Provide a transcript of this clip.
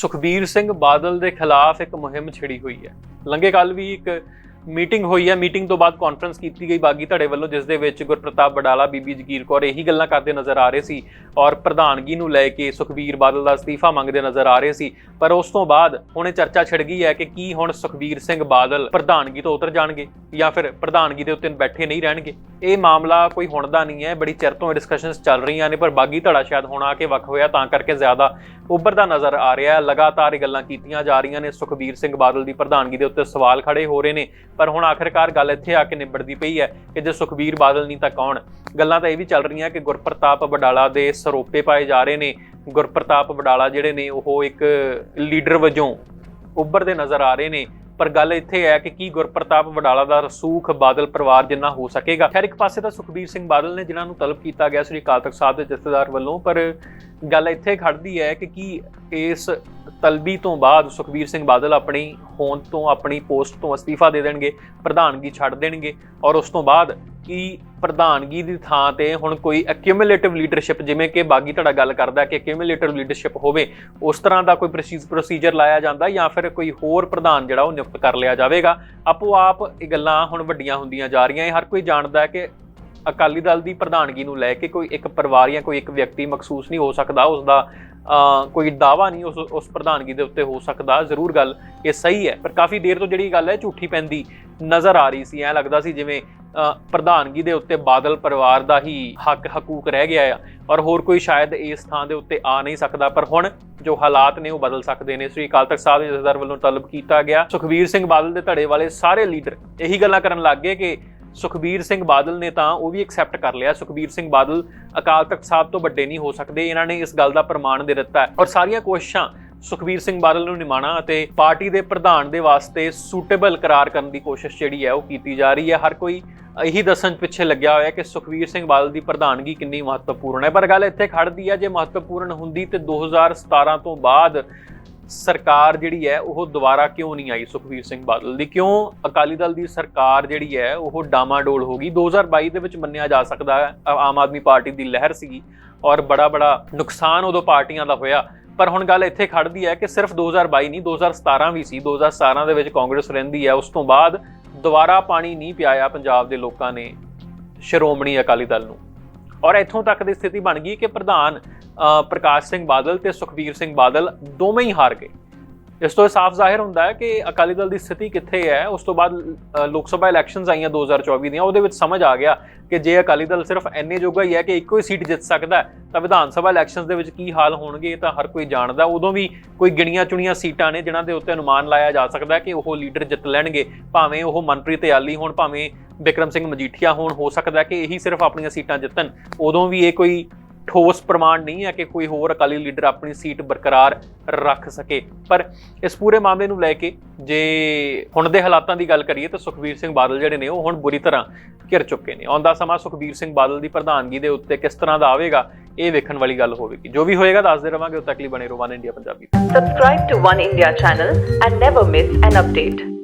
ਸੁਖਬੀਰ ਸਿੰਘ ਬਾਦਲ ਦੇ ਖਿਲਾਫ ਇੱਕ ਮੁਹਿੰਮ ਛਿੜੀ ਹੋਈ ਹੈ। ਲੰਘੇ ਕੱਲ ਵੀ ਇੱਕ ਮੀਟਿੰਗ ਹੋਈ ਹੈ ਮੀਟਿੰਗ ਤੋਂ ਬਾਅਦ ਕਾਨਫਰੰਸ ਕੀਤੀ ਗਈ ਬਾਗੀ ਧੜੇ ਵੱਲੋਂ, ਜਿਸ ਦੇ ਵਿੱਚ ਗੁਰਪ੍ਰਤਾਪ ਬਡਾਲਾ, ਬੀਬੀ ਜਗੀਰ ਕੌਰ ਇਹੀ ਗੱਲਾਂ ਕਰਦੇ ਨਜ਼ਰ ਆ ਰਹੇ ਸੀ ਔਰ ਪ੍ਰਧਾਨਗੀ ਨੂੰ ਲੈ ਕੇ ਸੁਖਬੀਰ ਬਾਦਲ ਦਾ ਅਸਤੀਫਾ ਮੰਗਦੇ ਨਜ਼ਰ ਆ ਰਹੇ ਸੀ। ਪਰ ਉਸ ਤੋਂ ਬਾਅਦ ਹੁਣ ਇਹ ਚਰਚਾ ਛਿੜ ਗਈ ਹੈ ਕਿ ਕੀ ਹੁਣ ਸੁਖਬੀਰ ਸਿੰਘ ਬਾਦਲ ਪ੍ਰਧਾਨਗੀ ਤੋਂ ਉਤਰ ਜਾਣਗੇ ਜਾਂ ਫਿਰ ਪ੍ਰਧਾਨਗੀ ਦੇ ਉੱਤੇ ਬੈਠੇ ਨਹੀਂ ਰਹਿਣਗੇ। ਇਹ ਮਾਮਲਾ ਕੋਈ ਹੁਣ ਦਾ ਨਹੀਂ ਹੈ। ਬੜੀ ਚਿਰ ਤੋਂ ਡਿਸਕਸ਼ਨਸ ਚੱਲ ਰਹੀਆਂ ਨੇ, ਪਰ ਬਾਗੀ ਧੜਾ ਸ਼ਾਇਦ ਹੁਣ ਆ ਕੇ ਵੱਖ ਹੋਇਆ, ਤਾਂ ਕਰਕੇ ਜ਼ਿਆਦਾ ਉੱਭਰਦਾ ਨਜ਼ਰ ਆ ਰਿਹਾ ਹੈ। ਲਗਾਤਾਰ ਇਹ ਗੱਲਾਂ ਕੀਤੀਆਂ ਜਾ ਰਹੀਆਂ ਨੇ। ਸੁਖਬੀਰ ਸਿੰਘ ਬਾਦਲ ਦੀ ਪ੍ਰਧਾਨਗੀ ਦੇ ਉੱਤੇ ਸਵਾਲ ਖੜੇ ਹੋ ਰਹੇ ਨੇ। ਪਰ ਹੁਣ ਆਖਿਰਕਾਰ ਗੱਲ ਇੱਥੇ ਆ ਕੇ ਨਿਬੜਦੀ ਪਈ ਹੈ ਕਿ ਜੇ ਸੁਖਬੀਰ ਬਾਦਲ ਨਹੀਂ ਤਾਂ ਕੌਣ? ਗੱਲਾਂ ਤਾਂ ਇਹ ਵੀ ਚੱਲ ਰਹੀਆਂ ਕਿ ਗੁਰਪ੍ਰਤਾਪ ਬਡਾਲਾ ਦੇ ਸਰੋਪੇ ਪਾਏ ਜਾ ਰਹੇ ਨੇ। ਗੁਰਪ੍ਰਤਾਪ ਬਡਾਲਾ ਜਿਹੜੇ ਨੇ, ਉਹ ਇੱਕ ਲੀਡਰ ਵਜੋਂ ਉੱਭਰਦੇ ਨਜ਼ਰ ਆ ਰਹੇ ਨੇ। ਪਰ ਗੱਲ ਇੱਥੇ ਹੈ ਕਿ ਕੀ ਗੁਰਪ੍ਰਤਾਪ ਵਡਾਲਾ ਦਾ ਰਸੂਖ ਬਾਦਲ ਪਰਿਵਾਰ ਜਿੰਨਾ ਹੋ ਸਕੇਗਾ? ਖੈਰ, ਇੱਕ ਪਾਸੇ ਤਾਂ ਸੁਖਬੀਰ ਸਿੰਘ ਬਾਦਲ ਨੇ ਜਿਨ੍ਹਾਂ ਨੂੰ ਤਲਬ ਕੀਤਾ ਗਿਆ ਸ੍ਰੀ ਅਕਾਲ ਤਖਤ ਸਾਹਿਬ ਦੇ ਜਥੇਦਾਰ ਵੱਲੋਂ, ਪਰ ਗੱਲ ਇੱਥੇ ਖੜਦੀ ਹੈ ਕਿ ਕੀ ਇਸ ਤਲਬੀ ਤੋਂ ਬਾਅਦ ਸੁਖਬੀਰ ਸਿੰਘ ਬਾਦਲ ਆਪਣੀ ਹੋਂਦ ਤੋਂ, ਆਪਣੀ ਪੋਸਟ ਤੋਂ ਅਸਤੀਫਾ ਦੇ ਦੇਣਗੇ, ਪ੍ਰਧਾਨਗੀ ਛੱਡ ਦੇਣਗੇ ਔਰ ਉਸ ਤੋਂ ਬਾਅਦ ਕਿ ਪ੍ਰਧਾਨਗੀ ਦੀ ਥਾਂ ਤੇ ਹੁਣ ਕੋਈ ਐਕਿਊਮੂਲੇਟਿਵ ਲੀਡਰਸ਼ਿਪ ਜਿਵੇਂ ਕਿ ਬਾਗੀ ਤੁਹਾਡਾ ਗੱਲ ਕਰਦਾ ਕਿ ਐਕਿਊਮੂਲੇਟਿਵ ਲੀਡਰਸ਼ਿਪ ਹੋਵੇ, ਉਸ ਤਰ੍ਹਾਂ ਦਾ ਕੋਈ ਪ੍ਰੋਸੀਜਰ ਲਾਇਆ ਜਾਂਦਾ ਜਾਂ ਫਿਰ ਕੋਈ ਹੋਰ ਪ੍ਰਧਾਨ ਜਿਹੜਾ ਉਹ ਨਿਯੁਕਤ ਕਰ ਲਿਆ ਜਾਵੇਗਾ? ਆਪੋ ਆਪ ਇਹ ਗੱਲਾਂ ਹੁਣ ਵੱਡੀਆਂ ਹੁੰਦੀਆਂ ਜਾ ਰਹੀਆਂ ਇਹ ਹਰ ਕੋਈ ਜਾਣਦਾ ਹੈ ਕਿ ਅਕਾਲੀ ਦਲ ਦੀ ਪ੍ਰਧਾਨਗੀ ਨੂੰ ਲੈ ਕੇ ਕੋਈ ਇੱਕ ਪਰਿਵਾਰ ਜਾਂ ਕੋਈ ਇੱਕ ਵਿਅਕਤੀ ਮਖਸੂਸ ਨਹੀਂ ਹੋ ਸਕਦਾ। ਉਸ ਦਾ ਕੋਈ ਦਾਵਾ ਨਹੀਂ ਉਸ ਉਸ ਪ੍ਰਧਾਨਗੀ ਦੇ ਉੱਤੇ ਹੋ ਸਕਦਾ। ਜ਼ਰੂਰ ਗੱਲ ਇਹ ਸਹੀ ਹੈ, ਪਰ ਕਾਫੀ ਦੇਰ ਤੋਂ ਜਿਹੜੀ ਗੱਲ ਹੈ ਝੂਠੀ ਪੈਂਦੀ ਨਜ਼ਰ ਆ ਰਹੀ ਸੀ। ਐ ਲੱਗਦਾ ਸੀ ਜਿਵੇਂ ਪ੍ਰਧਾਨਗੀ ਦੇ ਉੱਤੇ ਬਾਦਲ ਪਰਿਵਾਰ ਦਾ ਹੀ ਹੱਕ ਹਕੂਕ ਰਹਿ ਗਿਆ ਆ ਔਰ ਹੋਰ ਕੋਈ ਸ਼ਾਇਦ ਇਸ ਥਾਂ ਦੇ ਉੱਤੇ ਆ ਨਹੀਂ ਸਕਦਾ, ਪਰ ਹੁਣ ਜੋ ਹਾਲਾਤ ਨੇ ਉਹ ਬਦਲ ਸਕਦੇ ਨੇ। ਸ੍ਰੀ ਅਕਾਲ ਤਖਤ ਸਾਹਿਬ ਦੇ ਜਥੇਦਾਰ ਵੱਲੋਂ ਤਲਬ ਕੀਤਾ ਗਿਆ। ਸੁਖਬੀਰ ਸਿੰਘ ਬਾਦਲ ਦੇ ਧੜੇ ਵਾਲੇ ਸਾਰੇ ਲੀਡਰ ਇਹੀ ਗੱਲਾਂ ਕਰਨ ਲੱਗ ਗਏ ਕਿ ਸੁਖਬੀਰ ਸਿੰਘ ਬਾਦਲ ਨੇ ਤਾਂ ਉਹ ਵੀ ਐਕਸੈਪਟ ਕਰ ਲਿਆ। ਸੁਖਬੀਰ ਸਿੰਘ ਬਾਦਲ ਅਕਾਲ ਤਖਤ ਸਾਹਿਬ ਤੋਂ ਵੱਡੇ ਨਹੀਂ ਹੋ ਸਕਦੇ, ਇਹਨਾਂ ਨੇ ਇਸ ਗੱਲ ਦਾ ਪ੍ਰਮਾਣ ਦੇ ਦਿੱਤਾ ਔਰ ਸਾਰੀਆਂ ਕੋਸ਼ਿਸ਼ਾਂ ਸੁਖਬੀਰ ਸਿੰਘ ਬਾਦਲ ਨੂੰ ਨਿਮਾਣਾ ਅਤੇ ਪਾਰਟੀ ਦੇ ਪ੍ਰਧਾਨ ਦੇ ਵਾਸਤੇ ਸੂਟੇਬਲ ਕਰਾਰ ਕਰਨ ਦੀ ਕੋਸ਼ਿਸ਼ ਜਿਹੜੀ ਹੈ ਉਹ ਕੀਤੀ ਜਾ ਰਹੀ ਹੈ। ਹਰ ਕੋਈ ਇਹੀ ਦੱਸਣ ਪਿੱਛੇ ਲੱਗਿਆ ਹੋਇਆ ਕਿ ਸੁਖਬੀਰ ਸਿੰਘ ਬਾਦਲ ਦੀ ਪ੍ਰਧਾਨਗੀ ਕਿੰਨੀ ਮਹੱਤਵਪੂਰਨ ਹੈ। ਪਰ ਗੱਲ ਇੱਥੇ ਖੜਦੀ ਹੈ ਜੇ ਮਹੱਤਵਪੂਰਨ ਹੁੰਦੀ ਤੇ 2017 ਤੋਂ ਬਾਅਦ ਸਰਕਾਰ ਜਿਹੜੀ ਹੈ, ਉਹ ਦੁਬਾਰਾ ਕਿਉਂ ਨਹੀਂ ਆਈ ਸੁਖਬੀਰ ਸਿੰਘ ਬਾਦਲ ਦੀ? ਕਿਉਂ ਅਕਾਲੀ ਦਲ ਦੀ ਸਰਕਾਰ ਜਿਹੜੀ ਹੈ, ਉਹ ਡਾਮਾਡੋਲ ਹੋ ਗਈ? 2022 ਦੇ ਵਿੱਚ ਮੰਨਿਆ ਜਾ ਸਕਦਾ ਹੈ ਆਮ ਆਦਮੀ ਪਾਰਟੀ ਦੀ ਲਹਿਰ ਸੀਗੀ ਔਰ ਬੜਾ ਬੜਾ ਨੁਕਸਾਨ ਉਦੋਂ ਪਾਰਟੀਆਂ ਦਾ ਹੋਇਆ। ਪਰ ਹੁਣ ਗੱਲ ਇੱਥੇ ਖੜਦੀ ਹੈ ਕਿ ਸਿਰਫ 2022 ਨਹੀਂ 2017 ਵੀ ਸੀ। 2017 ਦੇ ਵਿੱਚ ਕਾਂਗਰਸ ਰਹਿੰਦੀ ਹੈ, ਉਸ ਤੋਂ ਬਾਅਦ ਦੁਬਾਰਾ ਪਾਣੀ ਨਹੀਂ ਪਿਆਇਆ ਪੰਜਾਬ ਦੇ ਲੋਕਾਂ ਨੇ ਸ਼੍ਰੋਮਣੀ ਅਕਾਲੀ ਦਲ ਨੂੰ। ਔਰ ਇੱਥੋਂ ਤੱਕ ਦੀ ਸਥਿਤੀ ਬਣ ਗਈ ਕਿ ਪ੍ਰਧਾਨ ਅ, ਪ੍ਰਕਾਸ਼ ਸਿੰਘ ਬਾਦਲ ਤੇ ਸੁਖਬੀਰ ਸਿੰਘ ਬਾਦਲ ਦੋਵੇਂ ਹੀ ਹਾਰ ਗਏ। ਇਸ ਤੋਂ ਇਹ ਸਾਫ਼ ਜ਼ਾਹਿਰ ਹੁੰਦਾ ਹੈ ਕਿ ਅਕਾਲੀ ਦਲ ਦੀ ਸਥਿਤੀ ਕਿੱਥੇ ਹੈ, ਉਸ ਤੋਂ ਬਾਅਦ ਲੋਕ ਸਭਾ ਇਲੈਕਸ਼ਨਸ ਆਈਆਂ 2024 ਦੀਆਂ, ਉਹਦੇ ਵਿੱਚ ਸਮਝ ਆ ਗਿਆ ਕਿ ਜੇ ਅਕਾਲੀ ਦਲ ਸਿਰਫ ਇੰਨੇ ਜੋਗਾ ਹੀ ਹੈ ਕਿ ਇੱਕੋ ਹੀ ਸੀਟ ਜਿੱਤ ਸਕਦਾ ਤਾਂ ਵਿਧਾਨ ਸਭਾ ਇਲੈਕਸ਼ਨਸ ਦੇ ਵਿੱਚ ਕੀ ਹਾਲ ਹੋਣਗੇ, ਇਹ ਤਾਂ ਹਰ ਕੋਈ ਜਾਣਦਾ। ਉਦੋਂ ਵੀ ਕੋਈ ਗਿਣੀਆਂ ਚੁਣੀਆਂ ਸੀਟਾਂ ਨੇ ਜਿਨ੍ਹਾਂ ਦੇ ਉੱਤੇ ਅਨੁਮਾਨ ਲਾਇਆ ਜਾ ਸਕਦਾ ਕਿ ਉਹ ਲੀਡਰ ਜਿੱਤ ਲੈਣਗੇ, ਭਾਵੇਂ ਉਹ ਮਨਪ੍ਰੀਤ ਯਾਲੀ ਹੋਣ, ਭਾਵੇਂ ਬਿਕਰਮ ਸਿੰਘ ਮਜੀਠੀਆ ਹੋਣ, ਹੋ ਸਕਦਾ ਕਿ ਇਹੀ ਸਿਰਫ ਆਪਣੀਆਂ ਸੀਟਾਂ ਜਿੱਤਣ। ਉਦੋਂ ਵੀ ਇਹ ਕੋਈ ਠੋਸ ਪ੍ਰਮਾਣ ਨਹੀਂ ਹੈ ਕਿ ਕੋਈ ਹੋਰ ਅਕਾਲੀ ਲੀਡਰ ਆਪਣੀ ਸੀਟ ਬਰਕਰਾਰ ਰੱਖ ਸਕੇ। ਪਰ ਇਸ ਪੂਰੇ ਮਾਮਲੇ ਨੂੰ ਲੈ ਕੇ ਜੇ ਹੁਣ ਦੇ ਹਾਲਾਤਾਂ ਦੀ ਗੱਲ ਕਰੀਏ ਤਾਂ ਸੁਖਬੀਰ ਸਿੰਘ ਬਾਦਲ ਜਿਹੜੇ ਨੇ ਉਹ ਹੁਣ ਬੁਰੀ ਤਰ੍ਹਾਂ ਘਿਰ ਚੁੱਕੇ ਨੇ। ਆਉਂਦਾ ਸਮਾਂ ਸੁਖਬੀਰ ਸਿੰਘ ਬਾਦਲ ਦੀ ਪ੍ਰਧਾਨਗੀ ਦੇ ਉੱਤੇ ਕਿਸ ਤਰ੍ਹਾਂ ਦਾ ਆਵੇਗਾ, ਇਹ ਵੇਖਣ ਵਾਲੀ ਗੱਲ ਹੋਵੇਗੀ। ਜੋ ਵੀ ਹੋਏਗਾ ਦੱਸਦੇ ਰਵਾਂਗੇ। ਉਦੋਂ ਤੱਕ ਲਈ ਬਣੇ ਰਹੋ One India Punjabi. Subscribe to One India channel and never miss an update.